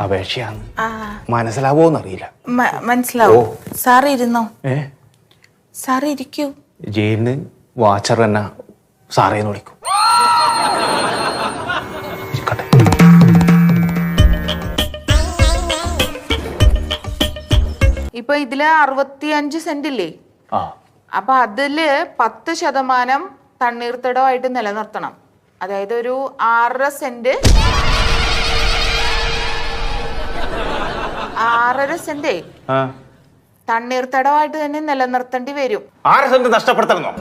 അപേക്ഷയാണ്. മനസ്സിലാവോന്നറിയില്ല. മനസ്സിലാവോ. Sir ഇരുന്നോ? ഏ? Sir ഇരിക്കൂ. ജയിലിന് വാച്ചർ തന്നെ സാറേന്ന് വിളിക്കും. ഇരിക്കട്ടെ. ഇപ്പൊ ഇതിൽ അറുപത്തി അഞ്ച് സെന്റ് ഇല്ലേ അപ്പൊ അതിൽ പത്ത് ശതമാനം തണ്ണീർത്തടമായിട്ട് നിലനിർത്തണം. അതായത് ഒരു ആറര സെന്റ് ആറര സെന്റ് തണ്ണീർ തണ്ണീർത്തടമായിട്ട് തന്നെ നിലനിർത്തേണ്ടി വരും. ആറ് സെന്റ് നഷ്ടപ്പെടുത്തണമെന്നോ?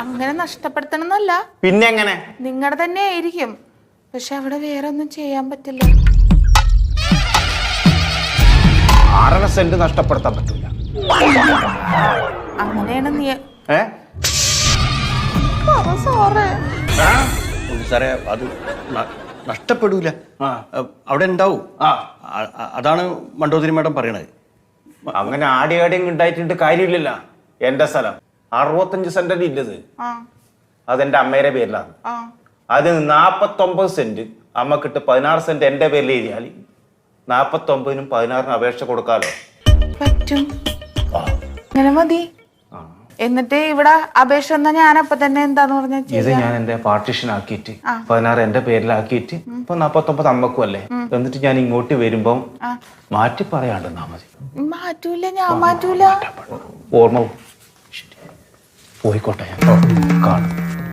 അങ്ങനെ നഷ്ടപ്പെടുത്തണമെന്നല്ല. പിന്നെ എങ്ങനെ നിങ്ങളുടെ തന്നെ ആയിരിക്കും. പക്ഷെ അവിടെ വേറെ ഒന്നും ചെയ്യാൻ പറ്റില്ല. ആറര സെന്റ് നഷ്ടപ്പെടുത്താൻ പറ്റില്ല അങ്ങനെയാണ് നീ ഏ? സാറേ. അത് നഷ്ടപ്പെടൂല. അവിടെ ഉണ്ടാവും. അതാണ് മണ്ടോതിരി മേഡം പറയണത്. അങ്ങനെ ആടി ആടിയും ഉണ്ടായിട്ടുണ്ട് കാര്യമില്ലല്ല. എന്റെ സ്ഥലം. അറുപത്തഞ്ച് സെന്റല്ലേ ഇല്ലത്. അതെന്റെ അമ്മയുടെ പേരിലാണ്. ആ. അത് നാപ്പത്തൊമ്പത് സെന്റ് അമ്മക്കിട്ട് പതിനാറ് സെന്റ് എന്റെ പേരിൽ എഴുതിയാൽ നാപ്പത്തൊമ്പതിനും പതിനാറിനും അപേക്ഷ കൊടുക്കാലോ. പറ്റും. അങ്ങനെ മതി. എന്നിട്ട് ഇവിടെ അപേക്ഷ ഞാൻ അപ്പൊ തന്നെ എന്താന്ന് പറഞ്ഞ ഇത് ഞാൻ എന്റെ പാർട്ടിഷൻ ആക്കിയിട്ട് പതിനാറ് എന്റെ പേരിലാക്കിയിട്ട് ഇപ്പൊ നാപ്പത്തൊമ്പത് അമ്മക്കും അല്ലേ? എന്നിട്ട് ഞാൻ ഇങ്ങോട്ട് വരുമ്പം മാറ്റി പറയാണ്ട് മതി. മാറ്റൂല ഞാൻ മാറ്റൂല. ഓർമ്മ. പോയിക്കോട്ടെ ഞാൻ. കാണും.